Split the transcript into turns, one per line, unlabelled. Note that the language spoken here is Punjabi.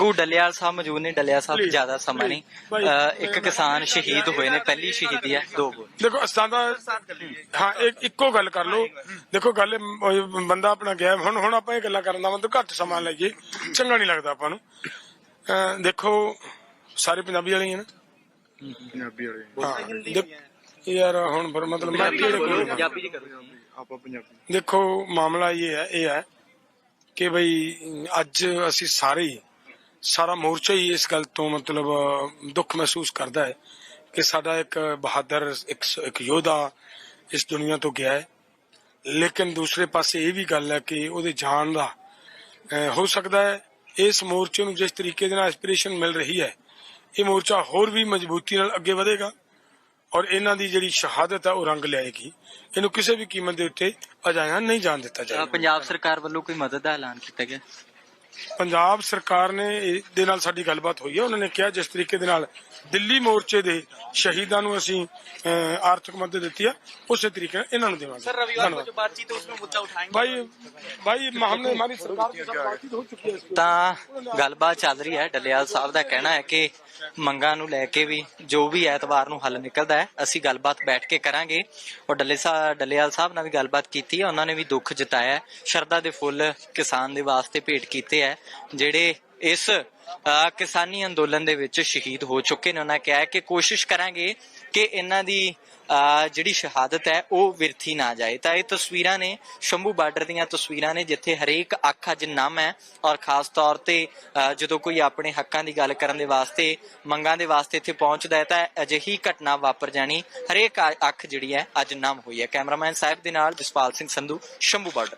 ਗੂ ਡਲਿਆਲ ਸਾਹਿਬ ਮੌਜੂਦ ਨੇ ਡਲਿਆਲ ਸਾਹਿਬ
Please,
ਜ਼ਿਆਦਾ ਸਮਾਂ ਨਹੀਂ।
please,
ਇੱਕ ਕਿਸਾਨ ਸ਼ਹੀਦ ਹੋਏ ਨੇ ਪਹਿਲੀ ਸ਼ਹੀਦੀ ਹੈ ਦੋ ਬੋਲ
ਦੇਖੋ ਅਸਾਂ ਦਾ ਹਾਂ ਇੱਕ ਇੱਕੋ ਗੱਲ ਕਰ ਲਓ। ਦੇਖੋ ਗੱਲ ਇਹ ਉਹ ਬੰਦਾ ਆਪਣਾ ਗਿਆ ਹੁਣ ਹੁਣ ਆਪਾਂ ਇਹ ਗੱਲਾਂ ਕਰਨ ਦਾ ਮਤਲਬ ਘੱਟ ਸਮਾਂ ਲਈਏ। ਚੰਗਾ ਨਹੀਂ ਲੱਗਦਾ ਆਪਾਂ ਨੂੰ। ਅਹ ਦੇਖੋ ਸਾਰੇ ਪੰਜਾਬੀ ਵਾਲੇ ਹੀ ਆ ਨਾ
ਪੰਜਾਬੀ ਵਾਲੇ।
ਹਾਂ ਦੇਖ- ਯਾਰ ਹੁਣ ਫਿਰ ਮਤਲਬ ਮੈਂ ਕਿਹੜੇ ਕੋਲ
ਪੰਜਾਬੀ ਚ ਕਰੋ।
ਆਪਾਂ ਪੰਜਾਬੀ।
ਦੇਖੋ ਮਾਮਲਾ ਇਹ ਹੈ ਇਹ ਹੈ ਕਿ ਬਈ ਅੱਜ ਅਸੀਂ ਸਾਰੇ ਹੀ ਸਾਰਾ ਮੋਰਚਾ ਹੀ ਇਸ ਗੱਲ ਤੋਂ ਮਤਲਬ ਦੁੱਖ ਮਹਿਸੂਸ ਕਰਦਾ ਹੈ ਕਿ ਸਾਡਾ ਇੱਕ ਬਹਾਦਰ, ਇੱਕ ਇੱਕ ਯੋਧਾ ਇਸ ਦੁਨੀਆ ਤੋਂ ਗਿਆ ਹੈ। ਲੇਕਿਨ ਦੂਸਰੇ ਪਾਸੇ ਇਹ ਵੀ ਗੱਲ ਹੈ ਕਿ ਉਹਦੇ ਜਾਣ ਦਾ ਹੋ ਸਕਦਾ ਹੈ ਇਸ ਮੋਰਚੇ ਨੂੰ ਜਿਸ ਤਰੀਕੇ ਦੇ ਨਾਲ ਐਸਪੀਰੇਸ਼ਨ ਮਿਲ ਰਹੀ ਹੈ, ਇਹ ਮੋਰਚਾ ਹੋਰ ਵੀ ਮਜ਼ਬੂਤੀ ਨਾਲ ਅੱਗੇ ਵਧੇਗਾ ਔਰ ਇਹਨਾਂ ਦੀ ਜਿਹੜੀ ਸ਼ਹਾਦਤ ਹੈ ਉਹ ਰੰਗ ਲਿਆਏਗੀ। ਇਹਨੂੰ ਕਿਸੇ ਵੀ ਕੀਮਤ ਦੇ ਉੱਤੇ ਅਜਾਇਆ ਨਹੀਂ ਜਾਣ ਦਿੱਤਾ
ਅਹ
ਜਾਏਗਾ।
ਪੰਜਾਬ ਸਰਕਾਰ ਵੱਲੋਂ ਕੋਈ ਮਦਦ ਦਾ ਐਲਾਨ ਕੀਤਾ ਗਿਆ?
ਪੰਜਾਬ ਸਰਕਾਰ ਨੇ ਦੇ ਨਾਲ ਸਾਡੀ ਗੱਲਬਾਤ ਹੋਈ ਹੈ। ਉਹਨਾਂ ਨੇ ਕਿਹਾ ਜਿਸ ਤਰੀਕੇ ਦੇ ਨਾਲ ਦਿੱਲੀ ਮੋਰਚੇ ਦੇ ਸ਼ਹੀਦਾਂ ਨੂੰ ਅਸੀਂ ਆਰਥਿਕ ਮਦਦ ਦਿੱਤੀ ਹੈ ਉਸੇ ਤਰੀਕੇ ਨਾਲ ਇਹਨਾਂ ਨੂੰ ਦੇਵਾਂਗੇ।
ਸਰ ਰਵੀਵਾਰ
ਨੂੰ
ਜੋ ਬਾਤਚੀਤ ਉਸ ਵਿੱਚ ਮੁੱਦਾ ਉਠਾएंगे
ਭਾਈ ਭਾਈ ਮਾਮਲੇ ਮਾਰੀ ਸਰਕਾਰ ਦੇ ਨਾਲ ਬਾਤਚੀਤ ਹੋ ਚੁੱਕੀ ਹੈ
ਤਾਂ ਗੱਲਬਾਤ ਚੱਲ ਰਹੀ ਹੈ। ਡੱਲੇਵਾਲ ਸਾਹਿਬ ਦਾ ਕਹਿਣਾ ਹੈ ਕਿ ਮੰਗਾਂ ਨੂੰ ਲੈ ਕੇ ਵੀ ਜੋ ਵੀ ਐਤਵਾਰ ਨੂੰ ਹੱਲ ਨਿਕਲਦਾ ਹੈ ਅਸੀਂ ਗੱਲਬਾਤ ਬੈਠ ਕੇ ਕਰਾਂਗੇ। ਔਰ ਡੱਲੇ ਸਾਹਿਬ ਡੱਲੇਵਾਲ ਸਾਹਿਬ ਨਾਲ ਵੀ ਗੱਲਬਾਤ ਕੀਤੀ ਹੈ। ਉਹਨਾਂ ਨੇ ਵੀ ਦੁੱਖ ਜਤਾਇਆ ਸ਼ਰਦਾ ਦੇ ਫੁੱਲ ਕਿਸਾਨ ਦੇ ਵਾਸਤੇ ਭੇਟ ਕੀਤੇ ਹੈ, ਜਿਹੜੇ ਇਸ ਕਿਸਾਨੀ ਅੰਦੋਲਨ ਦੇ ਵਿੱਚ ਸ਼ਹੀਦ ਹੋ ਚੁੱਕੇ ਨੇ। ਉਹਨਾਂ ਕਿਹਾ ਕਿ ਕੋਸ਼ਿਸ਼ ਕਰਾਂਗੇ ਕਿ ਇਹਨਾਂ ਦੀ ਜਿਹੜੀ ਸ਼ਹਾਦਤ ਹੈ, ਉਹ ਵਿਰਥੀ ਨਾ ਜਾਏ। ਤਾਂ ਇਹ ਤਸਵੀਰਾਂ ਨੇ, ਸ਼ੰਭੂ ਬਾਰਡਰ ਦੀਆਂ ਤਸਵੀਰਾਂ ਨੇ, ਜਿੱਥੇ ਹਰੇਕ ਅੱਖ ਅੱਜ ਨਮ ਹੈ ਔਰ ਖਾਸ ਤੌਰ ਤੇ ਜਦੋਂ ਕੋਈ ਆਪਣੇ ਹੱਕਾਂ ਦੀ ਗੱਲ ਕਰਨ ਦੇ ਵਾਸਤੇ, ਮੰਗਾਂ ਦੇ ਵਾਸਤੇ ਇੱਥੇ ਪਹੁੰਚਦਾ ਹੈ, ਤਾਂ ਅਜਿਹੀ ਘਟਨਾ ਵਾਪਰ ਜਾਣੀ ਹਰੇਕ ਅੱਖ ਜਿਹੜੀ ਹੈ, ਅੱਜ ਨਮ ਹੋਈ ਹੈ। ਕੈਮਰਾਮੈਨ ਸਾਹਿਬ ਦੇ ਨਾਲ ਜਸਪਾਲ ਸਿੰਘ ਸੰਧੂ, ਸ਼ੰਭੂ ਬਾਰਡਰ।